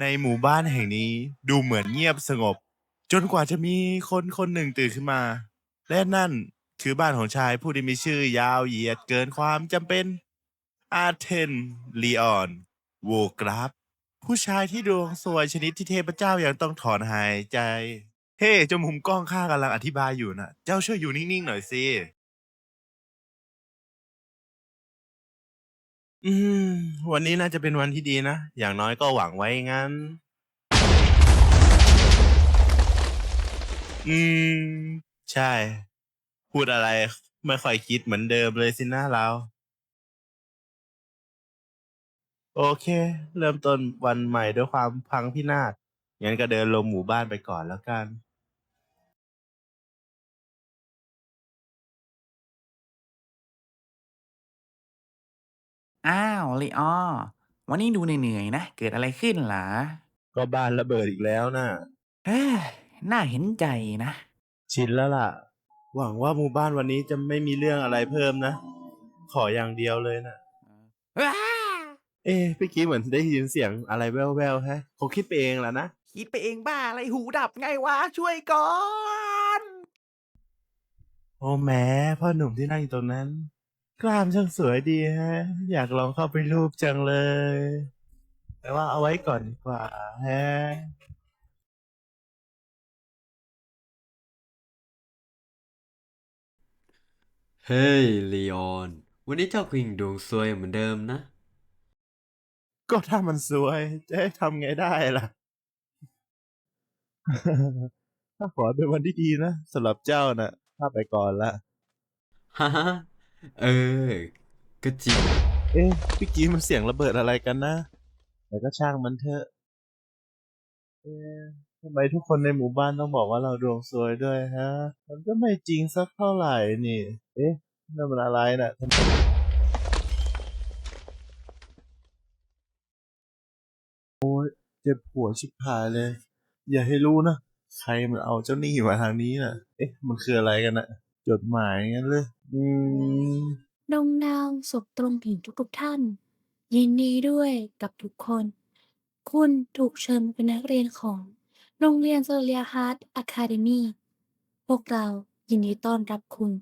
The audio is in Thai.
ในหมู่บ้านแห่งนี้ดูเหมือนเงียบสงบ จนกว่าจะมีคนคนหนึ่งตื่นขึ้นมา และนั่นคือบ้านของชายผู้ที่มีชื่อยาวเหยียดเกินความจำเป็น อาเทนลีออนโวกราฟผู้ชายที่ดวงสวยชนิดที่เทพเจ้ายังต้องถอนหายใจ เฮ้เจ้ามุมกล้องข้ากำลังอธิบายอยู่นะเจ้าช่วยอยู่นิ่งๆหน่อยสิ อืม วันนี้น่าจะเป็นวันที่ดีนะ อย่างน้อยก็หวังไว้งั้น อืม ใช่ พูดอะไร ไม่ค่อยคิดเหมือนเดิมเลยสินะเรา โอเค เริ่มต้นวันใหม่ด้วยความพังพินาศงั้นก็เดินลงหมู่บ้านไปก่อนแล้วกัน อ้าวลีออ วันนี้ดูเหนื่อยๆนะ เกิดอะไรขึ้นล่ะก็บ้านระเบิดอีกแล้วน่ะเฮ้ยน่าเห็นใจนะ ชินแล้วล่ะ หวังว่าหมู่บ้านวันนี้จะไม่มีเรื่องอะไรเพิ่มนะ ขออย่างเดียวเลยนะว้าเอ๊ะเมื่อกี้เหมือนได้ยินเสียงอะไรแว่วๆฮะคงคิดไปเองแหละนะ คิดไปเองบ้าอะไรหูดับไงวะ ช่วยก่อน โอ้แหม้พ่อหนุ่มที่นั่งอยู่ตรงนั้น กล้ามช่างสวยดีฮะ อยากลองเข้าไปรูปจังเลย แต่ว่าเอาไว้ก่อนดีกว่าฮะ เฮ้ยลีออน วันนี้เจ้าก็ยังดวงซวยเหมือนเดิมนะ ก็ถ้ามันสวย จะให้ทำไงได้ล่ะ ถ้าขอให้เป็นวันที่ดีนะสำหรับเจ้าน่ะข้าไปก่อนละ ฮ่าฮ่า เออ ก็จริง เอ๊ะเมื่อกี้มันเสียงระเบิดอะไรกันนะแต่ก็ช่างมันเถอะ เอ๊ะทำไมทุกคนในหมู่บ้านต้องบอกว่าเราดวงซวยด้วยฮะ มันก็ไม่จริงสักเท่าไหร่นี่ เอ๊ะนั่นมันอะไรน่ะทำไมโอ้ยเจ็บหัวชิบหายเลย อย่าให้รู้นะ ใครมันเอาเจ้าหนี้มาทางนี้น่ะ เอ๊ะ มันคืออะไรกันน่ะ จดหมายงั้นเลย อืม ดงดาวสุขตรงถึงทุกๆท่าน ยินดีด้วยกับทุกคน คุณถูกเชิญมาเป็นนักเรียนของโรงเรียนโซเลียฮาร์ดอะคาเดมีพวกเรายินดีต้อนรับคุณ